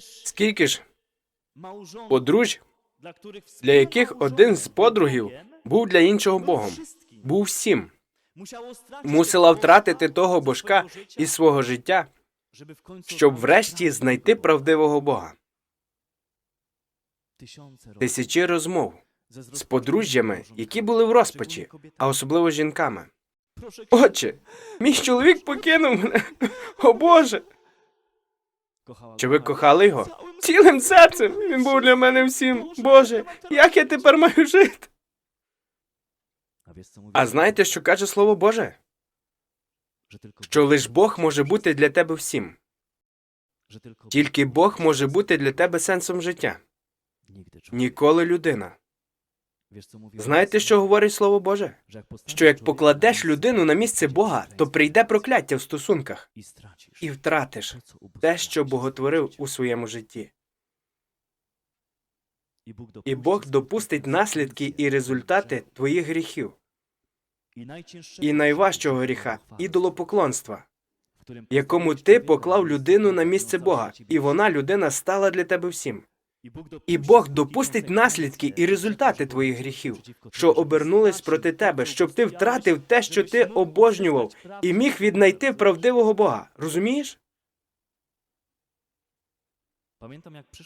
Скільки ж подружжя, для яких один з подругів був для іншого Богом, був всім, мусила втратити того божка із свого життя, щоб врешті знайти правдивого Бога. Тисячі розмов з подружжями, які були в розпачі, а особливо з жінками. Отче, мій чоловік покинув мене. О Боже! Чи ви кохали його? Цілим серцем він був для мене всім. Боже, як я тепер маю жити? А знаєте, що каже Слово Боже? Що лиш Бог може бути для тебе всім. Тільки Бог може бути для тебе сенсом життя. Ніколи людина. Знаєте, що говорить Слово Боже? Що як покладеш людину на місце Бога, то прийде прокляття в стосунках і втратиш. те, що боготворив у своєму житті. І Бог допустить наслідки і результати твоїх гріхів, і найважчого гріха ідолопоклонства, якому ти поклав людину на місце Бога, і вона, людина, стала для тебе всім. І Бог допустить наслідки і результати твоїх гріхів, що обернулись проти тебе, щоб ти втратив те, що ти обожнював, і міг віднайти правдивого Бога. Розумієш?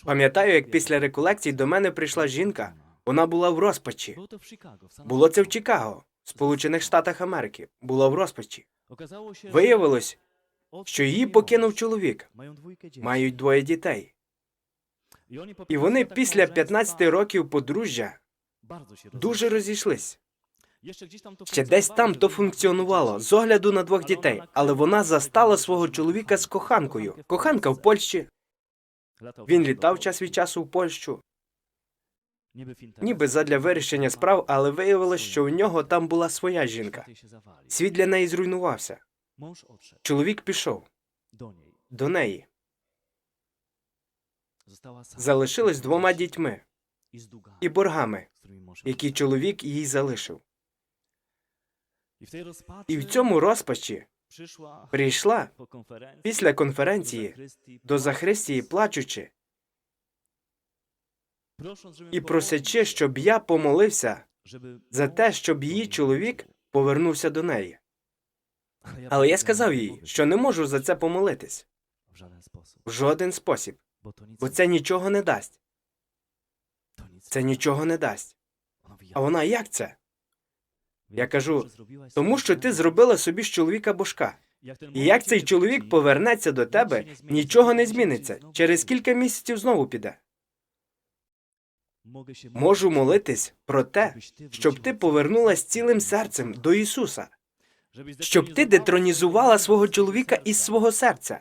Пам'ятаю, як після реколекцій до мене прийшла жінка. Вона була в розпачі. Було це в Чикаго, Сполучених Штатах Америки. Була в розпачі. Виявилось, що її покинув чоловік. Мають двоє дітей. І вони після 15 років подружжя дуже розійшлись. Ще десь там то функціонувало з огляду на двох дітей, але вона застала свого чоловіка з коханкою. Коханка в Польщі. Він літав час від часу в Польщу, ніби задля вирішення справ, але виявилось, що у нього там була своя жінка. Світ для неї зруйнувався. Чоловік пішов до неї. Залишилась двома дітьми і боргами, які чоловік їй залишив. І в цьому розпачі прийшла після конференції до Захристії плачучи. І просячи, щоб я помолився за те, щоб її чоловік повернувся до неї. Але я сказав їй, що не можу за це помолитись. В жоден спосіб, бо це нічого не дасть. Це нічого не дасть. А вона як це? Я кажу, тому що ти зробила собі з чоловіка божка. І як цей чоловік повернеться до тебе, нічого не зміниться. Через кілька місяців знову піде. Можу молитись про те, щоб ти повернулась цілим серцем до Ісуса, щоб ти детронізувала свого чоловіка із свого серця,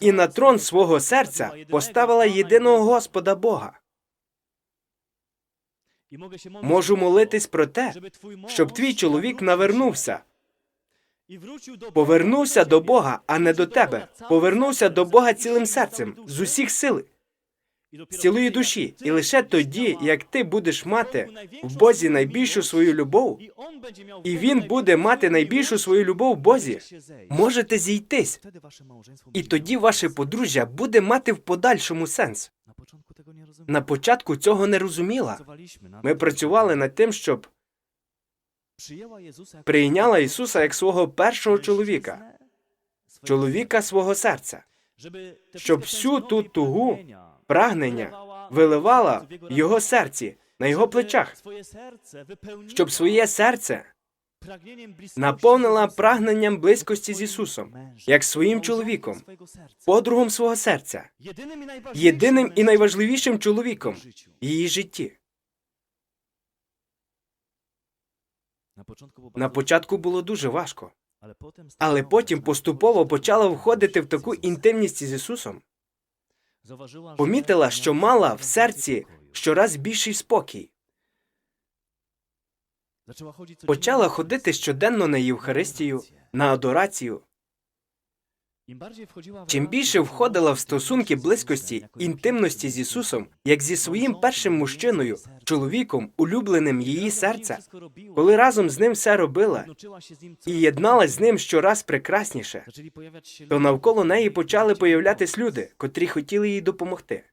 і на трон свого серця поставила єдиного Господа Бога. Можу молитись про те, щоб твій чоловік навернувся, повернувся до Бога, а не до тебе. Повернувся до Бога цілим серцем, з усіх сил, з цілої душі. І лише тоді, як ти будеш мати в Бозі найбільшу свою любов, і він буде мати найбільшу свою любов в Бозі, можете зійтись, і тоді ваше подружжя буде мати в подальшому сенс. На початку цього не розуміла. Ми працювали над тим, щоб прийняла Ісуса як свого першого чоловіка, чоловіка свого серця, щоб всю ту тугу, прагнення виливала в його серці, на його плечах, щоб своє серце наповнила прагненням близькості з Ісусом, як своїм чоловіком, подругом свого серця, єдиним і найважливішим чоловіком в її житті. На початку було дуже важко, але потім поступово почала входити в таку інтимність із Ісусом. Помітила, що мала в серці щораз більший спокій. Почала ходити щоденно на Євхаристію, на адорацію. Чим більше входила в стосунки близькості, інтимності з Ісусом, як зі своїм першим мужчиною, чоловіком, улюбленим її серця, коли разом з ним все робила і єдналась з ним щораз прекрасніше, то навколо неї почали появлятись люди, котрі хотіли їй допомогти.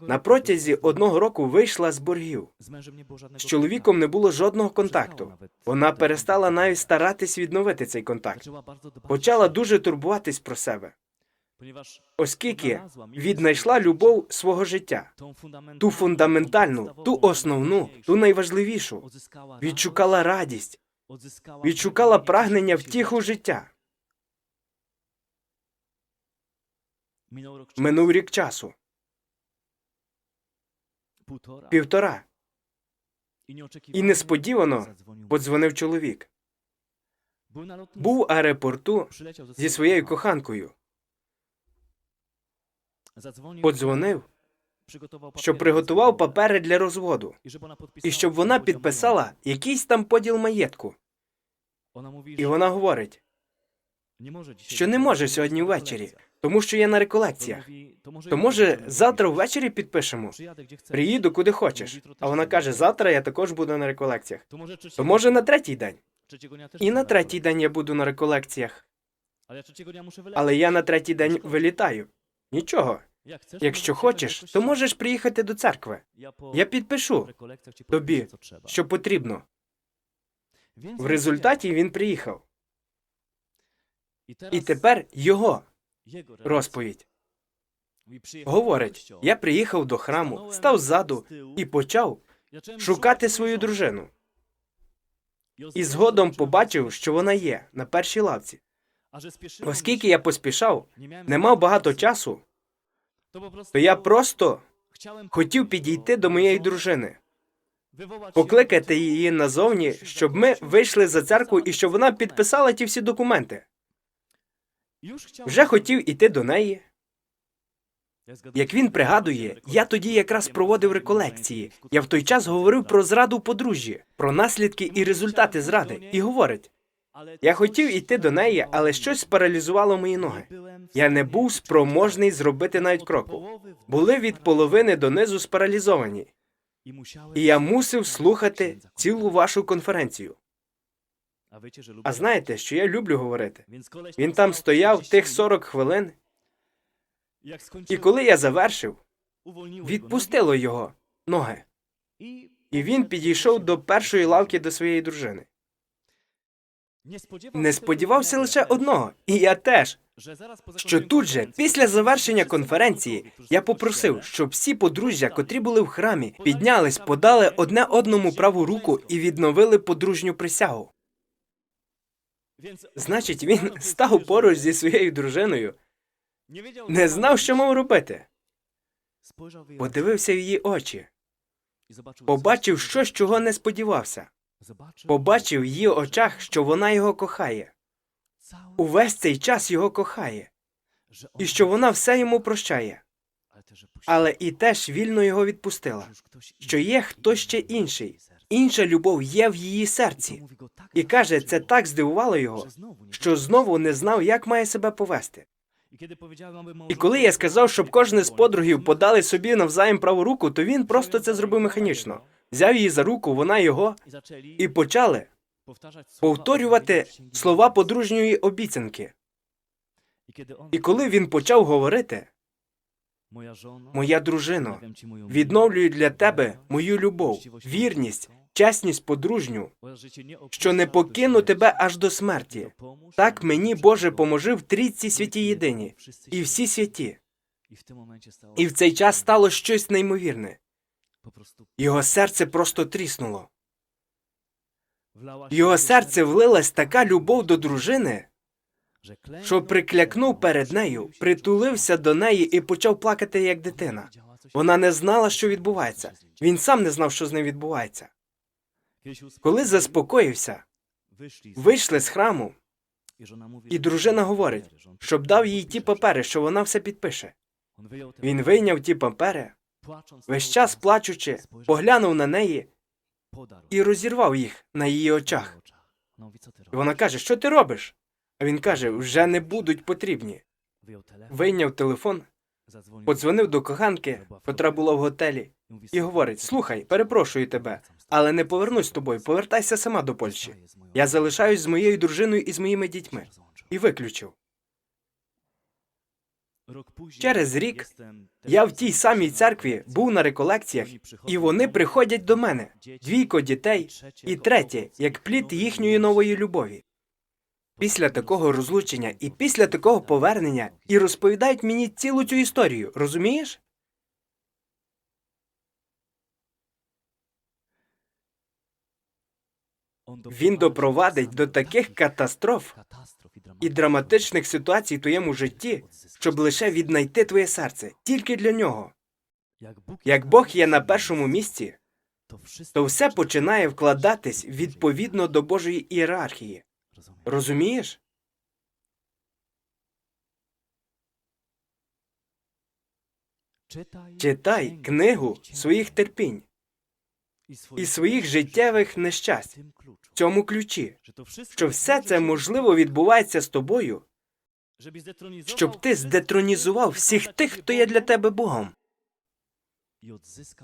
На протязі одного року вийшла з боргів. З чоловіком не було жодного контакту. Вона перестала навіть старатись відновити цей контакт. Почала дуже турбуватись про себе, оскільки віднайшла любов свого життя, ту фундаментальну, ту основну, ту найважливішу. Відшукала радість, відшукала прагнення втіху життя. Минув рік часу, півтора, і несподівано подзвонив чоловік. Був в аеропорту зі своєю коханкою. Подзвонив, що приготував папери для розводу, і щоб вона підписала якийсь там поділ маєтку. І вона говорить, що не може сьогодні ввечері, тому що я на реколекціях. То може завтра ввечері підпишемо? Приїду куди хочеш. А вона каже: завтра я також буду на реколекціях. То може на третій день. І на третій день я буду на реколекціях. Але я на третій день вилітаю. Нічого. Якщо хочеш, то можеш приїхати до церкви. Я підпишу тобі, що потрібно. В результаті він приїхав. І тепер його розповідь. Говорить, я приїхав до храму, став ззаду і почав шукати свою дружину. І згодом побачив, що вона є на першій лавці. Оскільки я поспішав, не мав багато часу, то я просто хотів підійти до моєї дружини, покликати її назовні, щоб ми вийшли за церкву і щоб вона підписала ті всі документи. Вже хотів іти до неї. Як він пригадує, я тоді якраз проводив реколекції. Я в той час говорив про зраду подружжі, про наслідки і результати зради, і говорить: я хотів іти до неї, але щось спаралізувало мої ноги. Я не був спроможний зробити навіть кроку. Були від половини донизу спаралізовані, і я мусив слухати цілу вашу конференцію. А знаєте, що я люблю говорити? Він там стояв тих 40 хвилин, і коли я завершив, відпустило його ноги, і він підійшов до першої лавки до своєї дружини. Не сподівався лише одного, і я теж. Що тут же, після завершення конференції, я попросив, щоб всі подружжя, котрі були в храмі, піднялись, подали одне одному праву руку і відновили подружню присягу. Значить, він став поруч зі своєю дружиною, не знав, що мав робити. Подивився в її очі, побачив щось, чого не сподівався. Побачив в її очах, що вона його кохає. Увесь цей час його кохає, і що вона все йому прощає, але і теж вільно його відпустила. Що є хтось ще інший, інша любов є в її серці. І каже, це так здивувало його, що знову не знав, як має себе повести. І коли я сказав, щоб кожен з подругів подали собі навзаєм праву руку, то він просто це зробив механічно. Взяв її за руку, вона його, і почали повторювати слова подружньої обіцянки. І коли він почав говорити, моя дружино, відновлюю для тебе мою любов, вірність, чесність подружню, що не покину тебе аж до смерті. Так мені, Боже, поможи в трійці святі єдині, і всі святі. І в цей час стало щось неймовірне. Його серце просто тріснуло. Його серце влилась така любов до дружини, що приклякнув перед нею, притулився до неї і почав плакати як дитина. Вона не знала, що відбувається. Він сам не знав, що з ним відбувається. Коли заспокоївся, вийшли з храму, і дружина говорить, щоб дав їй ті папери, що вона все підпише. Він вийняв ті папери, весь час плачучи, поглянув на неї і розірвав їх на її очах. І вона каже: Що ти робиш? А він каже: вже не будуть потрібні. Вийняв телефон, подзвонив до коханки, котра була в готелі, і говорить: Слухай, перепрошую тебе, але не повернусь з тобою, повертайся сама до Польщі. Я залишаюсь з моєю дружиною і з моїми дітьми. І виключив. Через рік Я в тій самій церкві був на реколекціях, і вони приходять до мене, двійко дітей, і третє, як плід їхньої нової любові. Після такого розлучення і після такого повернення і розповідають мені цілу цю історію, розумієш? Він допровадить до таких катастроф і драматичних ситуацій в твоєму житті, щоб лише віднайти твоє серце тільки для нього. Як Бог є на першому місці, то все починає вкладатись відповідно до Божої ієрархії. Розумієш? Читай книгу своїх терпінь і своїх життєвих нещасть. В цьому ключі, що все це можливо відбувається з тобою, щоб ти здетронізував всіх тих, хто є для тебе Богом,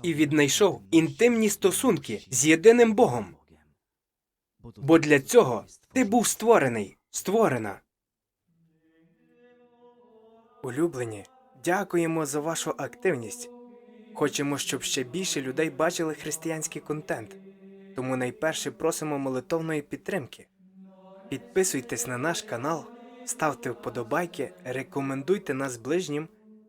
і віднайшов інтимні стосунки з єдиним Богом. Бо для цього ти був створений, створена. Улюблені, дякуємо за вашу активність. Хочемо, щоб ще більше людей бачили християнський контент. Тому найперше просимо молитовної підтримки. Підписуйтесь на наш канал, ставте вподобайки, рекомендуйте нас ближнім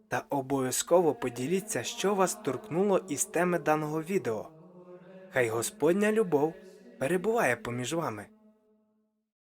та обов'язково поділіться, що вас торкнуло із теми даного відео. Хай Господня любов перебуває поміж вами.